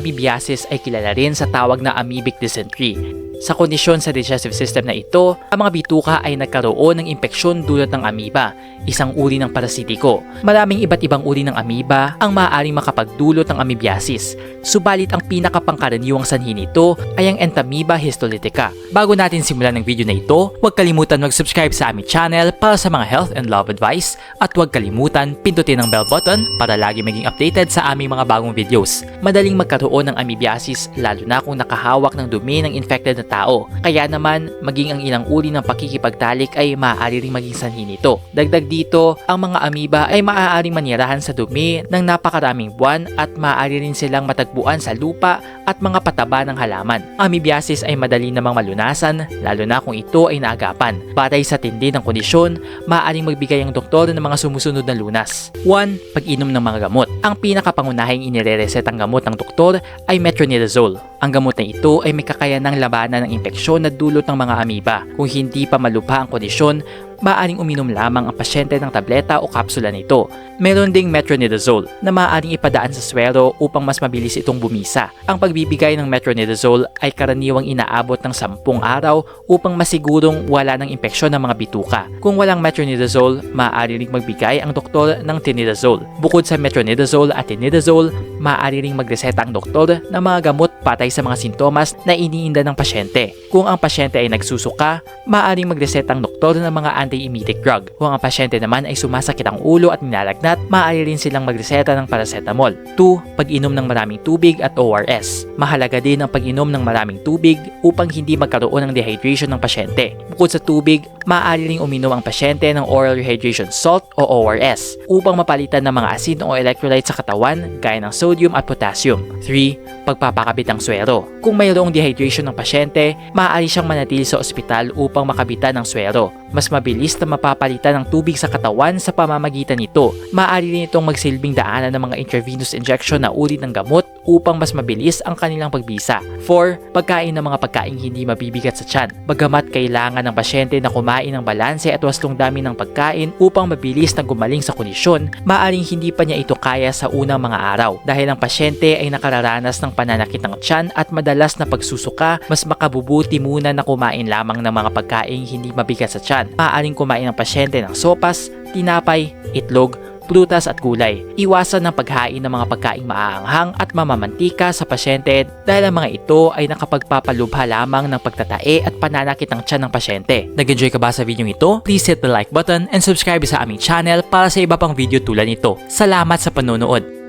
amoebiasis ay kilala rin sa tawag na amoebic dysentery. Sa kondisyon sa digestive system na ito, ang mga bituka ay nagkaroon ng impeksyon dulot ng amoeba, isang uri ng parasitiko. Maraming iba't ibang uri ng amoeba ang maaaring makapagdulot ng amoebiasis. Subalit ang pinakapangkaraniwang sanhi nito ay ang Entamoeba histolytica. Bago natin simulan ng video na ito, huwag kalimutan mag-subscribe sa aming channel para sa mga health and love advice at huwag kalimutan pindutin ang bell button para lagi maging updated sa aming mga bagong videos. Madaling magkaroon ng amoebiasis lalo na kung nakahawak ng dumi ng infected na tao. Kaya naman, maging ang ilang uri ng pakikipagtalik ay maaari ring maging sanhi nito. Dagdag dito, ang mga amoeba ay maaaring manirahan sa dumi ng napakaraming buwan at maaari rin silang matagpuan sa lupa at mga pataba ng halaman. Ang amoebiasis ay madali namang malunasan, lalo na kung ito ay naagapan. Batay sa tindi ng kondisyon, maaaring magbigay ang doktor ng mga sumusunod na lunas. 1. Pag-inom ng mga gamot. Ang pinakapangunahing inireresetang gamot ng doktor ay metronidazole. Ang gamot na ito ay may kakayanang labanan ng impeksyon na dulot ng mga amoeba. Kung hindi pa malubha ang kondisyon, maaaring uminom lamang ang pasyente ng tableta o kapsula nito. Meron ding metronidazole na maaaring ipadaan sa swero upang mas mabilis itong bumisa. Ang pagbibigay ng metronidazole ay karaniwang inaabot ng 10 araw upang masigurong wala ng impeksyon ng mga bituka. Kung walang metronidazole, maaari ring magbigay ang doktor ng tinidazole. Bukod sa metronidazole at tinidazole, maaari ring magreseta ang doktor ng mga gamot patay sa mga sintomas na iniinda ng pasyente. Kung ang pasyente ay nagsusuka, maaaring magreseta ang doktor ng mga anti-emetic drug. Kung ang pasyente naman ay sumasakit ang ulo at minalagnat, maaari rin silang magreseta ng paracetamol. 2. Pag-inom ng maraming tubig at ORS. Mahalaga din ang pag-inom ng maraming tubig upang hindi magkaroon ng dehydration ng pasyente. Bukod sa tubig, maaari ring uminom ang pasyente ng oral rehydration salt o ORS upang mapalitan ng mga asin o electrolytes sa katawan gaya ng sodium at potassium. 3. Pagpapakabit ng swero. Kung mayroong dehydration ng pasyente, maaari siyang manatili sa ospital upang makabitan ng swero. Mas mabilis na mapapalitan ng tubig sa katawan sa pamamagitan nito. Maaari rin itong magsilbing daanan ng mga intravenous injection na uri ng gamot upang mas mabilis ang kanilang pagbisa. 4. Pagkain ng mga pagkain hindi mabibigat sa tiyan. Bagamat kailangan ng pasyente na kumain ng balanse at waslong dami ng pagkain upang mabilis na gumaling sa kondisyon, maaring hindi pa niya ito kaya sa unang mga araw dahil ang pasyente ay nakararanas ng pananakit ng tiyan at madalas na pagsusuka, mas makabubuti muna na kumain lamang ng mga pagkain hindi mabigat sa tiyan. Maaaring kumain ng pasyente ng sopas, tinapay, itlog, prutas at gulay. Iwasan ng paghain ng mga pagkaing maaanghang at mamamantika sa pasyente dahil ang mga ito ay nakapagpapalubha lamang ng pagtatae at pananakit ng tiyan ng pasyente. Nag-enjoy ka ba sa video ito? Please hit the like button and subscribe sa aming channel para sa iba pang video tulad nito. Salamat sa panonood!